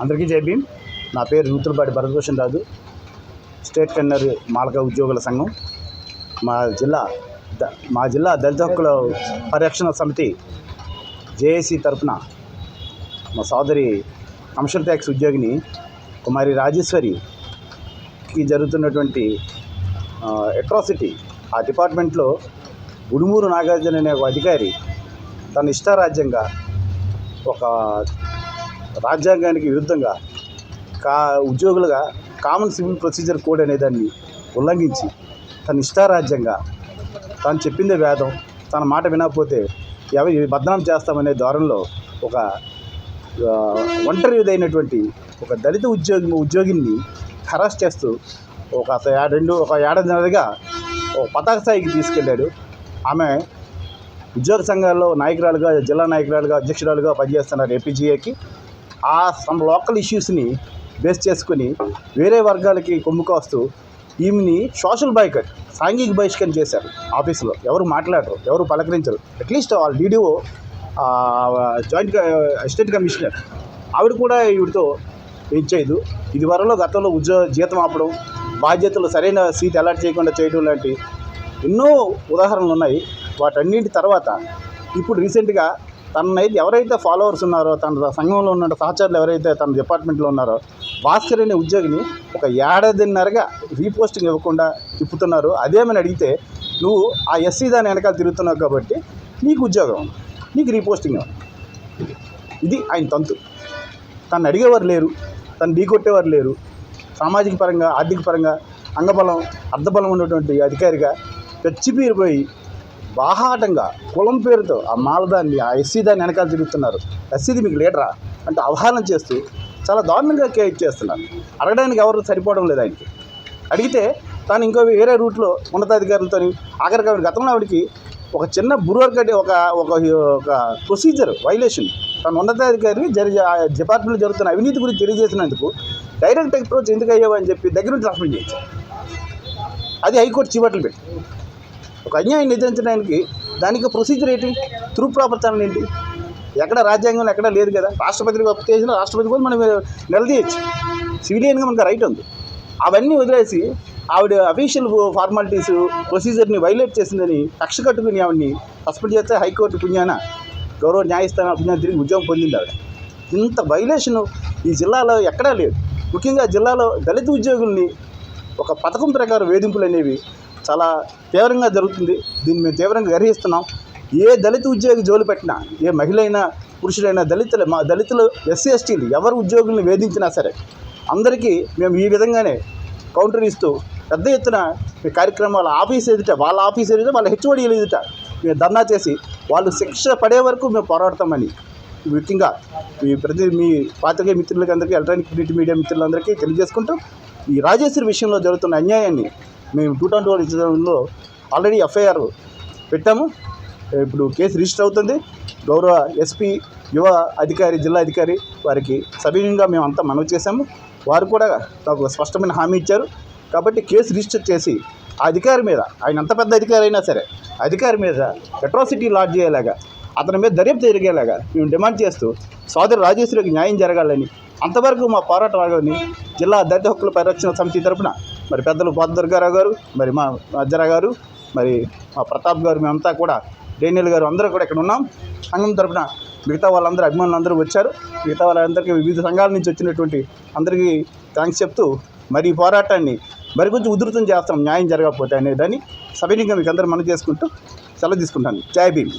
అందరికీ జై భీమ్. నా పేరు నూతులపాటి భరతభూషణ్ రాజు. స్టేట్ కన్నర్ మాలక ఉద్యోగుల సంఘం. మా జిల్లా ద- మా జిల్లా దళిత హక్కుల పరిరక్షణ సమితి జేఏసీ తరఫున మా సోదరి కమర్షియల్ ట్యాక్స్ ఉద్యోగిని కుమారి రాజేశ్వరికి జరుగుతున్నటువంటి అట్రాసిటీ ఆ డిపార్ట్మెంట్లో గుడుమూరు నాగార్జున అనే ఒక అధికారి తన ఇష్టారాజ్యంగా ఒక రాజ్యాంగానికి విరుద్ధంగా కా ఉద్యోగులుగా కామన్ సివిల్ ప్రొసీజర్ కోడ్ అనే దాన్ని ఉల్లంఘించి తన ఇష్టారాజ్యంగా తాను చెప్పిందే వేదం తన మాట వినకపోతే ఎవరి బదనాం చేస్తామనే ధోరణిలో ఒక ఒంటరిదైనటువంటి ఒక దళిత ఉద్యోగి ఉద్యోగిని హరాస్ చేస్తూ ఒక రెండు ఒక ఏడాదిన్నరగా ఒక పతాక స్థాయికి తీసుకెళ్ళాడు. ఆమె ఉద్యోగ సంఘాల్లో నాయకురాలుగా జిల్లా నాయకురాలుగా అధ్యక్షురాలుగా పనిచేస్తున్నారు ఏపీజీఏకి. ఆ సమ్ లోకల్ ఇష్యూస్ని బేస్ చేసుకుని వేరే వర్గాలకి కొమ్ము కాస్తూ ఈమెని సోషల్ బైకర్ సాంఘిక బహిష్కరణ చేశారు ఆఫీసులో. ఎవరు మాట్లాడరు ఎవరు పలకరించరు. అట్లీస్ట్ వాళ్ళ డీడీఓ జాయింట్ అసిస్టెంట్ కమిషనర్ ఆవిడ కూడా ఈవిడతో ఏం చేయదు. ఇది వరలో గతంలో ఉద్యోగ జీతం ఆపడం బాధ్యతలు సరైన సీట్ అలాట్ చేయకుండా చేయడం లాంటి ఎన్నో ఉదాహరణలు ఉన్నాయి. వాటన్నింటి తర్వాత ఇప్పుడు రీసెంట్గా తననైతే ఎవరైతే ఫాలోవర్స్ ఉన్నారో తన సంఘంలో ఉన్న సహచరులు ఎవరైతే తన డిపార్ట్మెంట్లో ఉన్నారో భాస్కర్ అనే ఉద్యోగిని ఒక ఏడాదిన్నరగా రీపోస్టింగ్ ఇవ్వకుండా తిప్పుతున్నారు. అదేమని అడిగితే నువ్వు ఆ ఎస్సీ దాని వెనకాల తిరుగుతున్నావు కాబట్టి నీకు ఉద్యోగం నీకు రీపోస్టింగ్ ఇది ఆయన తంతు. తను అడిగేవారు లేరు. తను ఢీకొట్టేవారు లేరు. సామాజిక పరంగా ఆర్థిక పరంగా అంగబలం అర్ధబలం ఉన్నటువంటి అధికారిగా చచ్చిపీరిపోయి బాహాటంగా కులం పేరుతో ఆ మాలదాన్ని ఆ ఎస్సీ దాన్ని వెనకాల తిరుగుతున్నారు. ఎస్సీది మీకు లీడరా? అంటే అవహేళన చేస్తూ చాలా దారుణంగా కేక్ చేస్తున్నారు. అడగడానికి ఎవరు సరిపోవడం లేదు ఆయనకి. అడిగితే తాను ఇంకో వేరే రూట్లో ఉన్నతాధికారులతో ఆఖరికి గతంలో ఆవిడకి ఒక చిన్న బుర్వర్కటి ఒక ఒక ఒక ప్రొసీజర్ వైలేషన్ తన ఉన్నతాధికారి జరి ఆ డిపార్ట్మెంట్లో జరుగుతున్న అవినీతి గురించి తెలియజేసినందుకు డైరెక్ట్ అప్రోచ్ ఎందుకు అయ్యావని చెప్పి దగ్గర నుంచి సస్పెండ్ చేయొచ్చు అది హైకోర్టు చివట్లు పెట్టి. ఒక అన్యాయం నిధించడానికి దానికి ప్రొసీజర్ ఏంటి? త్రూ ప్రాపర్తనం ఏంటి? ఎక్కడ రాజ్యాంగంలో ఎక్కడ లేదు కదా. రాష్ట్రపతికి అప్పు చేసిన రాష్ట్రపతి కూడా మనం నిలదీయచ్చు. సివిలియన్గా మనకు రైట్ ఉంది. అవన్నీ వదిలేసి ఆవిడ అఫీషియల్ ఫార్మాలిటీస్ ప్రొసీజర్ని వైలేట్ చేసిందని కక్ష కట్టుకుని ఆవిడని సస్పెండ్ చేస్తే హైకోర్టు పుణ్యాన గౌరవ న్యాయస్థానం పుణ్యాన్ని తిరిగి ఉద్యోగం పొందింది ఆవిడ. ఇంత వైలేషన్ ఈ జిల్లాలో ఎక్కడా లేదు. ముఖ్యంగా జిల్లాలో దళిత ఉద్యోగుల్ని ఒక పథకం ప్రకారం వేధింపులు అనేవి చాలా తీవ్రంగా జరుగుతుంది. దీన్ని మేము తీవ్రంగా గర్హిస్తున్నాం. ఏ దళిత ఉద్యోగి జోలు పెట్టినా ఏ మహిళ అయినా పురుషులైనా దళితులు మా దళితులు ఎస్సీ ఎస్టీలు ఎవరు ఉద్యోగుల్ని వేధించినా సరే అందరికీ మేము ఈ విధంగానే కౌంటర్ ఇస్తూ పెద్ద ఎత్తున ఈ కార్యక్రమాల ఆఫీస్ ఎదుట వాళ్ళ ఆఫీస్ ఎదుట వాళ్ళ హెచ్ఓడీలు ఎదుట మేము ధర్నా చేసి వాళ్ళు శిక్ష పడే వరకు మేము పోరాడతామని ముఖ్యంగా మీ ప్రతి మీ పాత్రికేయ మిత్రులకి అందరికీ ఎలక్ట్రానిక్ ప్రింట్ మీడియా మిత్రులందరికీ తెలియజేసుకుంటూ ఈ రాజేశ్వరి విషయంలో జరుగుతున్న అన్యాయాన్ని మేము టూ ట్వంటీ వన్ ఇచ్చడంలో ఆల్రెడీ ఎఫ్ఐఆర్ పెట్టాము. ఇప్పుడు కేసు రిజిస్టర్ అవుతుంది. గౌరవ ఎస్పీ యువ అధికారి జిల్లా అధికారి వారికి సవినీయంగా మేము అంతా మనవి చేశాము. వారు కూడా నాకు స్పష్టమైన హామీ ఇచ్చారు. కాబట్టి కేసు రిజిస్టర్ చేసి ఆ అధికారి మీద ఆయన ఎంత పెద్ద అధికారి అయినా సరే అధికారి మీద అట్రాసిటీ లాడ్జ్ చేయలేగా అతని మీద దర్యాప్తు జరిగేలాగా మేము డిమాండ్ చేస్తూ సోదరు రాజేశ్వరికి న్యాయం జరగాలని అంతవరకు మా పోరాటం ఆగని జిల్లా దళిత హక్కుల పరిరక్షణ సమితి తరపున మరి పెద్దలు పోత దుర్గారావు గారు మరి మా అజ్జరా గారు మరి మా ప్రతాప్ గారు మేమంతా కూడా డేనియల్ గారు అందరూ కూడా ఇక్కడ ఉన్నాం. సంఘం తరపున మిగతా వాళ్ళందరూ అభిమానులు అందరూ వచ్చారు. మిగతా వాళ్ళందరికీ వివిధ సంఘాల నుంచి వచ్చినటువంటి అందరికీ థ్యాంక్స్ చెప్తూ మరి ఈ పోరాటాన్ని మరి కొంచెం ఉధృతం చేస్తాం న్యాయం జరగకపోతే అనేదాన్ని సవినీయంగా మీకు అందరూ మనం చేసుకుంటూ సెలవు తీసుకుంటాను. జై భీమ్.